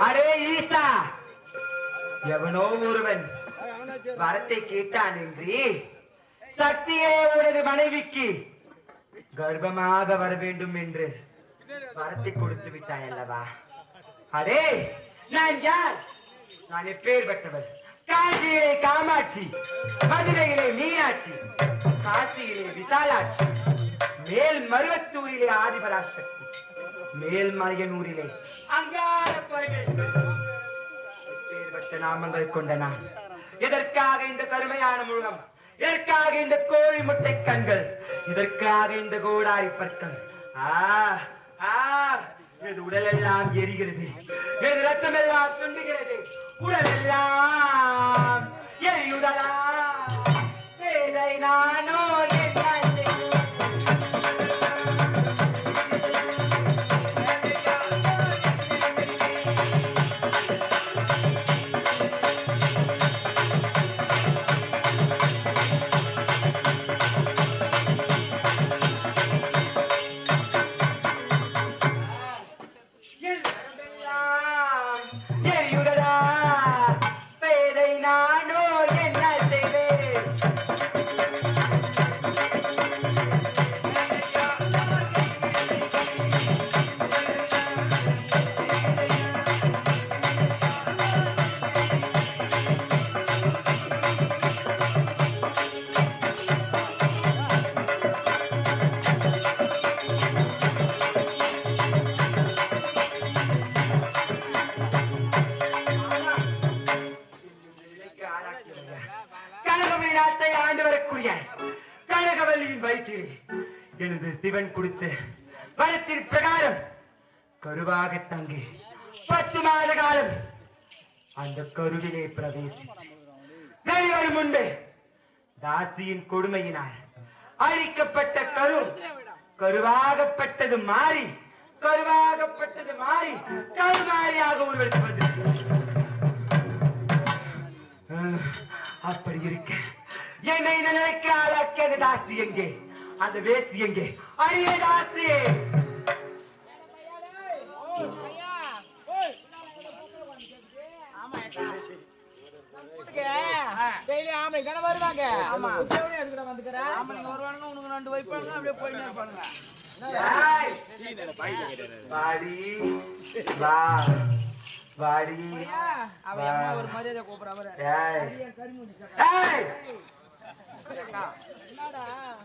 அடே ஈசா. எவனோ ஒருவன் வரத்தை கேட்டான் என்று சக்தியே உனது மனைவிக்கு கர்ப்பமாக வர வேண்டும் என்று வரத்தை கொடுத்து விட்டாய் அல்லவா? அடே நான் யார்? நான் எப்பேற்பட்டவர் காசியிலே காமாட்சி மதுரையிலே மீனாட்சி காசியிலே விசாலாட்சி மேல் மருவத்தூரிலே ஆதிபராசக்தி. மேல் மலையனூரிலே எப்பேற்பட்ட நாமங்கள் கொண்ட நான் இதற்காக இந்த கருமையான முழுகம் இதற்காக இந்த கோழி முட்டை கண்கள்? இதற்காக இந்த கோடாரி பற்கள்? ஆ ஆ இது உடலெல்லாம் எரிகிறது? இது ரத்தம் எல்லாம் சுண்டுகிறது? உடலெல்லாம் எரியுடலா வேலை நானோ நாட்டை ஆண்டு வரக்கூடிய கனகவல்லியின் வயிற்றில் எனது சிவன் கொடுத்த வரத்தின் பிரகாரம் கருவாக தங்கி பத்து மாத காலம் அந்த கருவிலே பிரவேசித்து வெளிவரும் முன்பே தாசியின் கொடுமையினால் அழிக்கப்பட்ட கரு கருவாகப்பட்டது மாறி கருவாகப்பட்டது மாறி கருமாறியாக உருவெடுத்து வந்திருக்கிறது. அப்படி இருக்க என்னை நிலைக்கு ஆளாக்கியது தாசி எங்கே? அந்த வேசி எங்கே? அழிய தாசி! டெய்லி தானே வருவாங்க. ஆமா. ஆம்பளைங்க வருவானுங்க உனக்கு ரெண்டு வைப்பானுங்க அப்படியே போயிட்டே இருப்பானுங்க. வாடி. வா. வாடி. ஒரு மரியாதை கூப்பிடுற அவரை. ஏய், என்னடா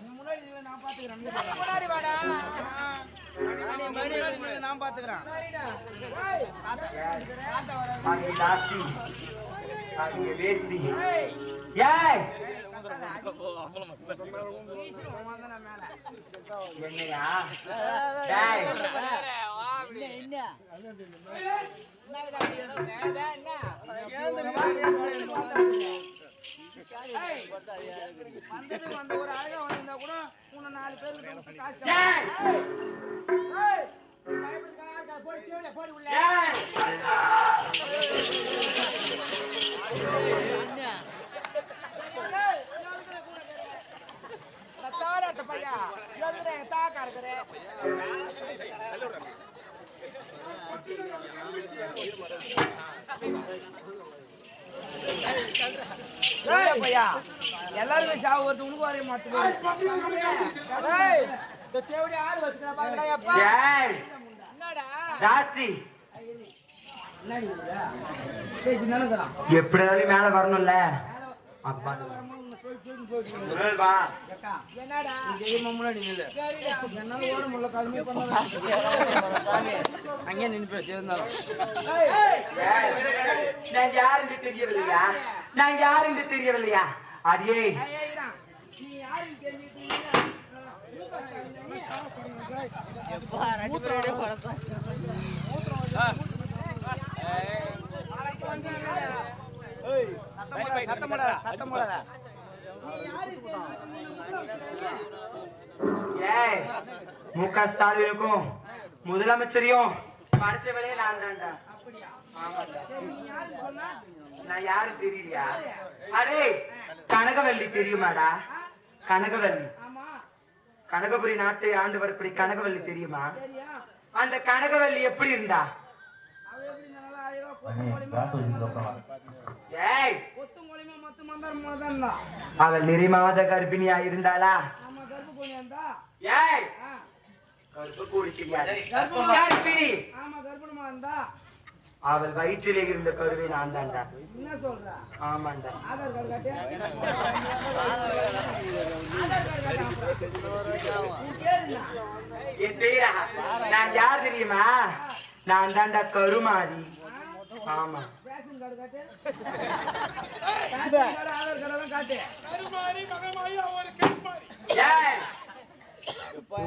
முன்னாடி நான் பாத்துக்கிறேன் முன்னாடி வாடா நான் பாத்துக்கிறேன் அங்கே தாசி அங்கே வேசி ஏய் என்னையா ஏய் வந்தது வந்த ஒரு அழகா வந்திருந்தா கூட உன்னை நாலு பேருக்கு காசு பயப்படுறா, போடி உள்ள. தாராட்ட பையா எதுக்குடா என் தாக்கா இருக்கிற ஏய், பையா எல்லாருமே சாவு வருது உனக்கு வரைய மாட்டேங்குது எப்படியாவது மேல வரணும்ல. அப்பா அங்கே நின்று பேசி இருந்தாலும் நான் யாருன்னு தெரியவில்லையா? நான் தெரியவில்லையா? அடியே. நீ யாரும் ஏய் முக ஸ்டாலினுக்கும் முதலமைச்சரையும் படிச்சவளே நான் தான்டா. நான் யாரும் தெரியலையா? அடே கனகவல்லி தெரியுமாடா? கனகவல்லி ஆமா கனகபுரி நாட்டை ஆண்டு வரக்கூடிய கனகவல்லி தெரியுமா? அந்த கனகவல்லி எப்படி இருந்தா? ஏய் கொத்து மூலியமா மொத்த மந்தாரம் தான் அவள் நிறைமாத கர்ப்பிணியா இருந்தாளா? ஏய்! அவள் வயிற்றிலே இருந்த கருவை நான் தான்டா என்ன சொல்ற? ஆமாண்டா? என் பேரா? நான் யார் தெரியுமா? நான் தான்டா கருமாரி. ஆமா. ரேஷன் கார்டு காட்டு ரேஷன் கார்டு ஆதார் கார்டு எல்லாம் காட்டு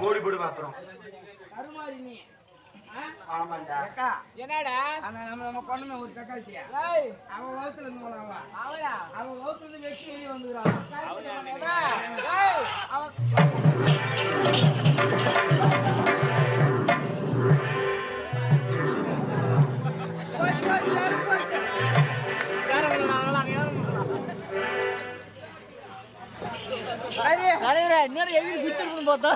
ஓடி கருமாரி நீ ஆ? ஆமாண்டா. அக்கா என்னடா? அந்த நம்ம நம்ம பொண்ணுமே ஒரு சக்காத்தியா அவன் வகுத்துல இருந்து அவன் அவனா அவன் வகுத்துல இருந்து வெட்டி வெளியே வந்துக்கிறான் ஏய், அவன் இன்னொரு எதிரி குத்துறது பார்த்தா.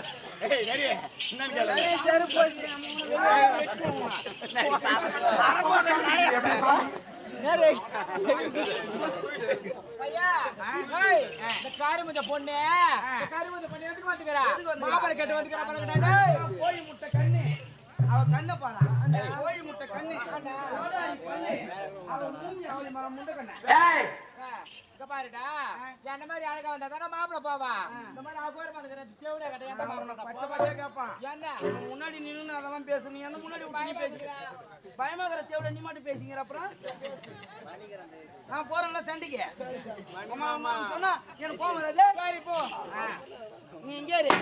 ஐயா, ஏய், இந்த காரிமுத்த பொண்ணு இந்த காரிமுத்த பொண்ணு எதுக்கு வந்துக்கிறா? மாப்பிள்ளை கேட்டு வந்துக்கிறா பாருங்க டேய். கோழி முட்டை கண்ணு. அவ கண்ணை பாடா அந்த கோழி முட்டை கண்ணு. கோடாரி கண்ணு. அவ மூஞ்சி அவளை மரம் முண்டை கண்ணு. இங்க பாருடா. என்ன மாதிரி அழகா வந்தா தானே போவா? இந்த மாதிரி எந்த அவனை மாப்பிள்ளை பச்சை பச்சை கேட்பான். முன்னாடி நின்னு அதெல்லாம் பேசு நீ என்ன முன்னாடி நீ பேசிக்கிற பயமாகிற தேவட நீ மட்டும் பேசிக்கிற அப்புறம்? நான் போறேன்ல சண்டைக்கு அம்மா அம்மா சொன்னா எனக்கு கோவம் வராது. சரி போ. நீ இங்கே இரு.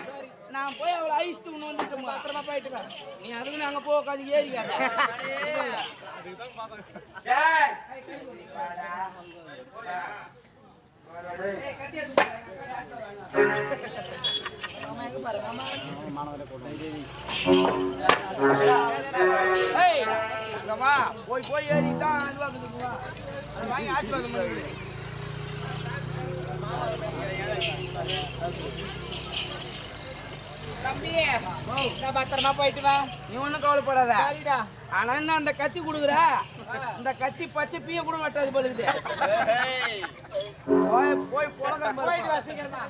நான் போய் அவளை ஐஸ்ட்டு ஒன்று வந்துட்டு பத்திரமா போயிட்டு. நீ அதுக்கு நாங்க போகாது ஏறிக்காத. போய் ஏறி தான் வா அதை வாங்கி ஆசீர்வாதம் பண்ணிடு தம்பி நான் பத்திரமா போயிட்டு வா. நீ ஒன்றும் கவலைப்படாத. சரிடா. ஆனா என்ன அந்த கத்தி கொடுக்குற? இந்த கத்தி பச்சை பீய கூட மாட்டாது போலுக்குது போய் போய் போல போயிட்டு வா சீக்கிரமா.